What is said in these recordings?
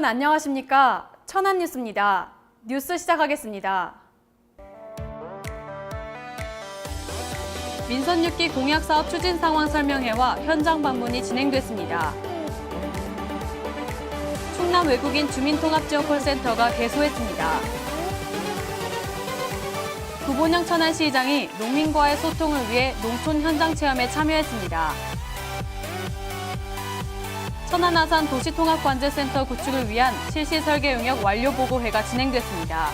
여러분 안녕하십니까? 천안 뉴스입니다. 뉴스 시작하겠습니다. 민선 6기 공약 사업 추진 상황 설명회와 현장 방문이 진행됐습니다. 충남 외국인 주민통합지원 콜센터가 개소했습니다. 구본영 천안시장이 농민과의 소통을 위해 농촌 현장 체험에 참여했습니다. 천안 아산 도시통합관제센터 구축을 위한 실시 설계 용역 완료 보고회가 진행됐습니다.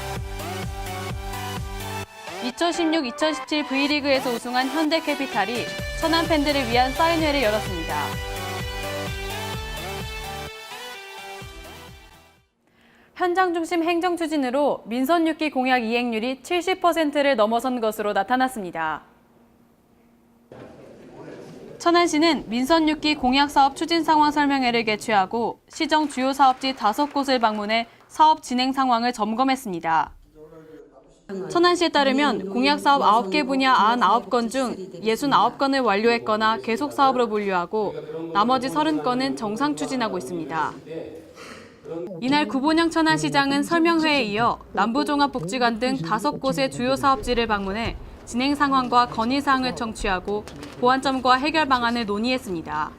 2016-2017 V리그에서 우승한 현대캐피탈이 천안 팬들을 위한 사인회를 열었습니다. 현장 중심 행정 추진으로 민선 6기 공약 이행률이 70%를 넘어선 것으로 나타났습니다. 천안시는 민선 6기 공약 사업 추진 상황 설명회를 개최하고 시정 주요 사업지 5곳을 방문해 사업 진행 상황을 점검했습니다. 천안시에 따르면 공약 사업 9개 분야 99건 중 69건을 완료했거나 계속 사업으로 분류하고 나머지 30건은 정상 추진하고 있습니다. 이날 구본영 천안시장은 설명회에 이어 남부종합복지관 등 5곳의 주요 사업지를 방문해 진행 상황과 건의 사항을 청취하고 보완점과 해결 방안을 논의했습니다.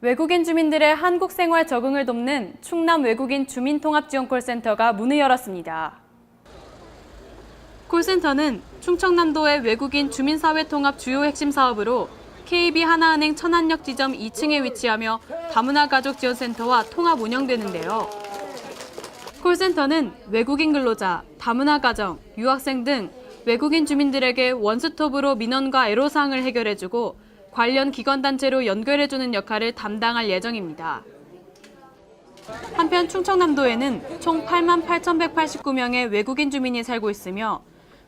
외국인 주민들의 한국 생활 적응을 돕는 충남 외국인 주민통합지원콜센터가 문을 열었습니다. 콜센터는 충청남도의 외국인 주민사회통합 주요 핵심 사업으로 KB 하나은행 천안역 지점 2층에 위치하며 다문화 가족 지원센터와 통합 운영되는데요. 콜센터는 외국인 근로자, 다문화 가정, 유학생 등 외국인 주민들에게 원스톱으로 민원과 애로사항을 해결해주고 관련 기관단체로 연결해주는 역할을 담당할 예정입니다. 한편 충청남도에는 총 8만 8,189명의 외국인 주민이 살고 있으며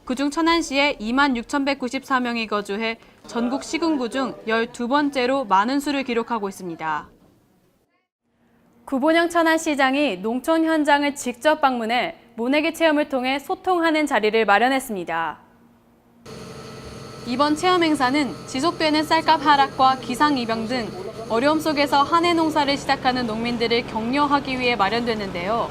그중 천안시에 2만 6,194명이 거주해 전국 시군구 중 12번째로 많은 수를 기록하고 있습니다. 구본영 천안시장이 농촌 현장을 직접 방문해 모내기 체험을 통해 소통하는 자리를 마련했습니다. 이번 체험 행사는 지속되는 쌀값 하락과 기상이병 등 어려움 속에서 한해 농사를 시작하는 농민들을 격려하기 위해 마련됐는데요.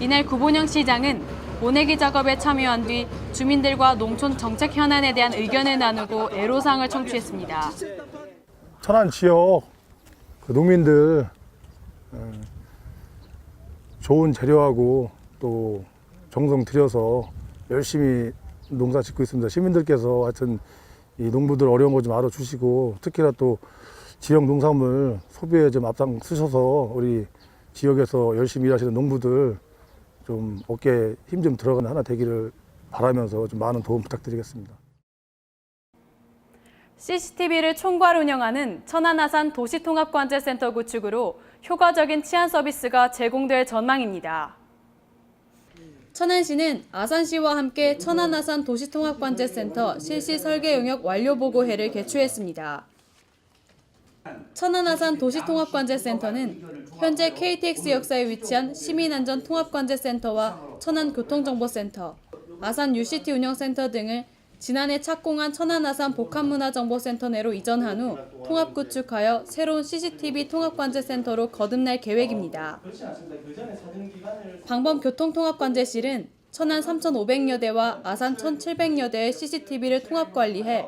이날 구본영 시장은 모내기 작업에 참여한 뒤 주민들과 농촌 정책 현안에 대한 의견을 나누고 애로사항을 청취했습니다. 천안 지역 그 농민들 어, 좋은 재료하고 또 정성 들여서 열심히 농사 짓고 있습니다. 시민들께서 하여튼 이 농부들 어려운 거 좀 알아주시고 특히나 또 지역 농산물 소비에 좀 앞장서셔서 우리 지역에서 열심히 일하시는 농부들 좀 어깨에 힘 좀 들어가는 하나 되기를 바라면서 좀 많은 도움 부탁드리겠습니다. CCTV를 총괄 운영하는 천안아산 도시통합관제센터 구축으로 효과적인 치안 서비스가 제공될 전망입니다. 천안시는 아산시와 함께 천안아산 도시통합관제센터 실시 설계 용역 완료 보고회를 개최했습니다. 천안아산 도시통합관제센터는 현재 KTX 역사에 위치한 시민안전통합관제센터와 천안교통정보센터, 아산 UCT 운영센터 등을 지난해 착공한 천안아산 복합문화정보센터 내로 이전한 후 통합 구축하여 새로운 CCTV 통합관제센터로 거듭날 계획입니다. 방범교통통합관제실은 천안 3,500여 대와 아산 1,700여 대의 CCTV를 통합 관리해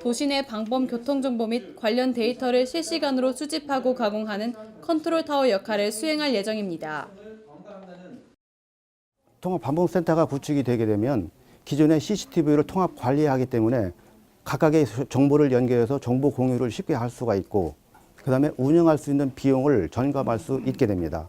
도시 내 방범 교통정보 및 관련 데이터를 실시간으로 수집하고 가공하는 컨트롤 타워 역할을 수행할 예정입니다. 통합 반복센터가 구축이 되게 되면 기존의 CCTV를 통합 관리하기 때문에 각각의 정보를 연결해서 정보 공유를 쉽게 할 수가 있고 그다음에 운영할 수 있는 비용을 절감할 수 있게 됩니다.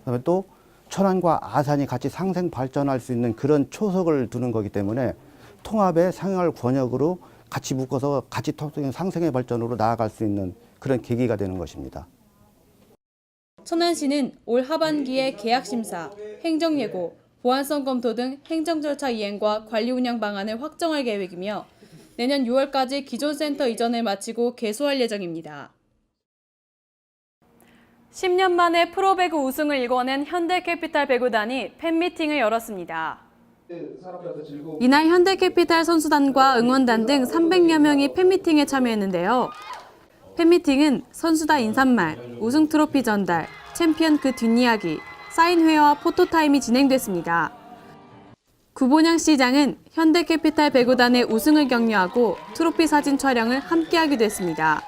그다음에 또 천안과 아산이 같이 상생 발전할 수 있는 그런 초석을 두는 거기 때문에 통합의 상열 권역으로 같이 묶어서 같이 상생의 발전으로 나아갈 수 있는 그런 계기가 되는 것입니다. 천안시는 올 하반기에 계약 심사, 행정 예고, 보안성 검토 등 행정 절차 이행과 관리 운영 방안을 확정할 계획이며 내년 6월까지 기존 센터 이전을 마치고 개소할 예정입니다. 10년 만에 프로배구 우승을 이뤄낸 현대캐피탈 배구단이 팬미팅을 열었습니다. 이날 현대캐피탈 선수단과 응원단 등 300여 명이 팬미팅에 참여했는데요. 팬미팅은 선수다 인사말, 우승 트로피 전달, 챔피언 그 뒷이야기, 사인회와 포토타임이 진행됐습니다. 구본양 시장은 현대캐피탈 배구단의 우승을 격려하고 트로피 사진 촬영을 함께하기도 했습니다.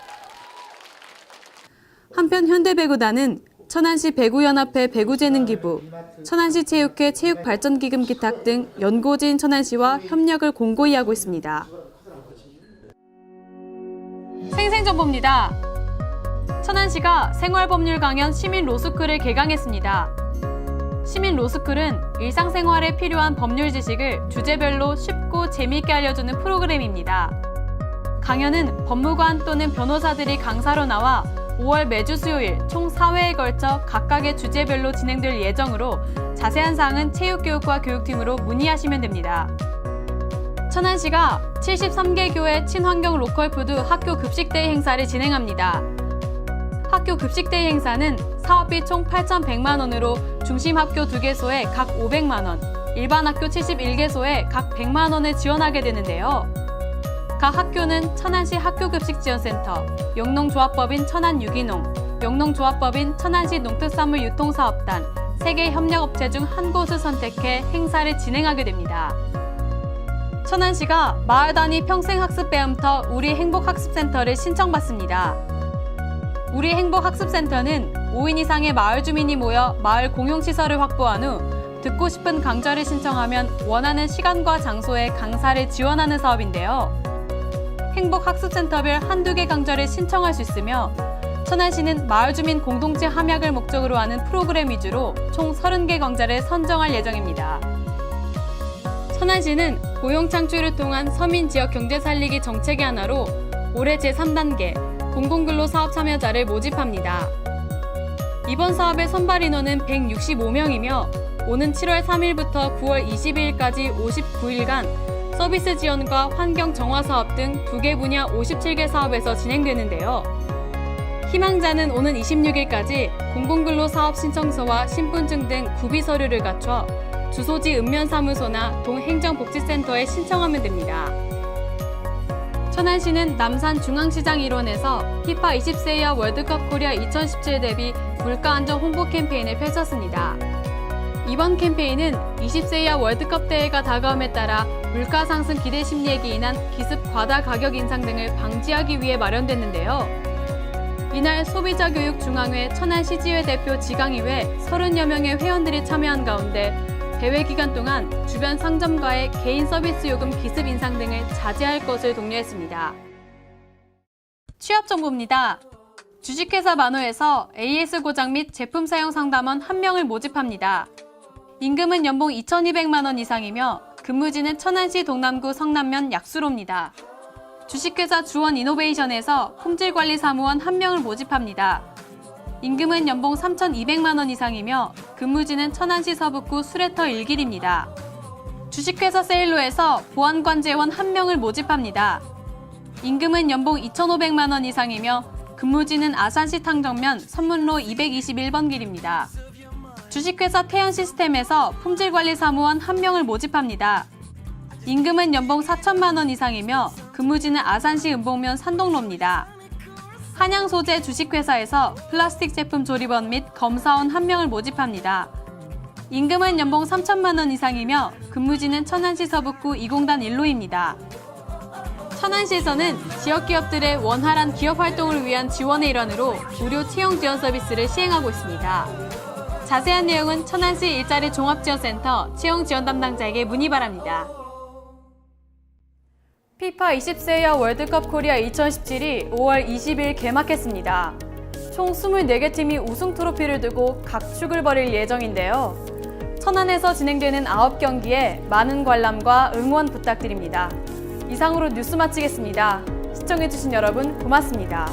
한편 현대배구단은 천안시 배구연합회 배구재능기부, 천안시 체육회 체육발전기금 기탁 등 연고지인 천안시와 협력을 공고히 하고 있습니다. 생생정보입니다. 천안시가 생활법률 강연 시민 로스쿨을 개강했습니다. 시민 로스쿨은 일상생활에 필요한 법률 지식을 주제별로 쉽고 재미있게 알려주는 프로그램입니다. 강연은 법무관 또는 변호사들이 강사로 나와 5월 매주 수요일 총 4회에 걸쳐 각각의 주제별로 진행될 예정으로 자세한 사항은 체육교육과 교육팀으로 문의하시면 됩니다. 천안시가 73개 교회 친환경 로컬푸드 학교 급식데이 행사를 진행합니다. 학교 급식데이 행사는 사업비 총 8,100만 원으로 중심 학교 2개소에 각 500만 원, 일반 학교 71개소에 각 100만 원을 지원하게 되는데요. 각 학교는 천안시 학교급식지원센터, 영농조합법인 천안유기농, 영농조합법인 천안시 농특산물 유통사업단, 세계 협력업체 중 한 곳을 선택해 행사를 진행하게 됩니다. 천안시가 마을 단위 평생학습 배움터 우리 행복학습센터를 신청받습니다. 우리 행복학습센터는 5인 이상의 마을 주민이 모여 마을 공용시설을 확보한 후 듣고 싶은 강좌를 신청하면 원하는 시간과 장소에 강사를 지원하는 사업인데요. 행복학습센터별 한두 개 강좌를 신청할 수 있으며 천안시는 마을 주민 공동체 함약을 목적으로 하는 프로그램 위주로 총 30개 강좌를 선정할 예정입니다. 천안시는 고용 창출을 통한 서민 지역 경제 살리기 정책의 하나로 올해 제3단계 공공근로 사업 참여자를 모집합니다. 이번 사업의 선발 인원은 165명이며 오는 7월 3일부터 9월 22일까지 59일간 서비스 지원과 환경 정화 사업 등 두 개 분야 57개 사업에서 진행되는데요. 희망자는 오는 26일까지 공공근로 사업 신청서와 신분증 등 구비 서류를 갖춰 주소지 읍면사무소나 동행정복지센터에 신청하면 됩니다. 천안시는 남산 중앙시장 일원에서 피파 20세 이하 월드컵 코리아 2017 대비 물가 안정 홍보 캠페인을 펼쳤습니다. 이번 캠페인은 20세 이하 월드컵 대회가 다가옴에 따라 물가 상승 기대 심리에 기인한 기습 과다 가격 인상 등을 방지하기 위해 마련됐는데요. 이날 소비자 교육 중앙회 천안시지회 대표 지강이외 30여 명의 회원들이 참여한 가운데 대회 기간 동안 주변 상점과의 개인 서비스 요금 기습 인상 등을 자제할 것을 독려했습니다. 취업 정보입니다. 주식회사 만호에서 AS 고장 및 제품 사용 상담원 1명을 모집합니다. 임금은 연봉 2,200만 원 이상이며 근무지는 천안시 동남구 성남면 약수로입니다. 주식회사 주원 이노베이션에서 품질관리 사무원 1명을 모집합니다. 임금은 연봉 3,200만 원 이상이며 근무지는 천안시 서북구 수레터 1길입니다. 주식회사 세일로에서 보안관제원 1명을 모집합니다. 임금은 연봉 2,500만 원 이상이며 근무지는 아산시 탕정면 선문로 221번 길입니다. 주식회사 태연 시스템에서 품질관리 사무원 1명을 모집합니다. 임금은 연봉 4천만 원 이상이며 근무지는 아산시 은봉면 산동로입니다. 한양 소재 주식회사에서 플라스틱 제품 조립원 및 검사원 1명을 모집합니다. 임금은 연봉 3천만 원 이상이며 근무지는 천안시 서북구 2공단 1로입니다. 천안시에서는 지역 기업들의 원활한 기업 활동을 위한 지원의 일환으로 무료 채용 지원 서비스를 시행하고 있습니다. 자세한 내용은 천안시 일자리 종합지원센터 채용 지원 담당자에게 문의 바랍니다. 피파 20세 이하 월드컵 코리아 2017이 5월 20일 개막했습니다. 총 24개 팀이 우승 트로피를 두고 각축을 벌일 예정인데요. 천안에서 진행되는 9경기에 많은 관람과 응원 부탁드립니다. 이상으로 뉴스 마치겠습니다. 시청해주신 여러분 고맙습니다.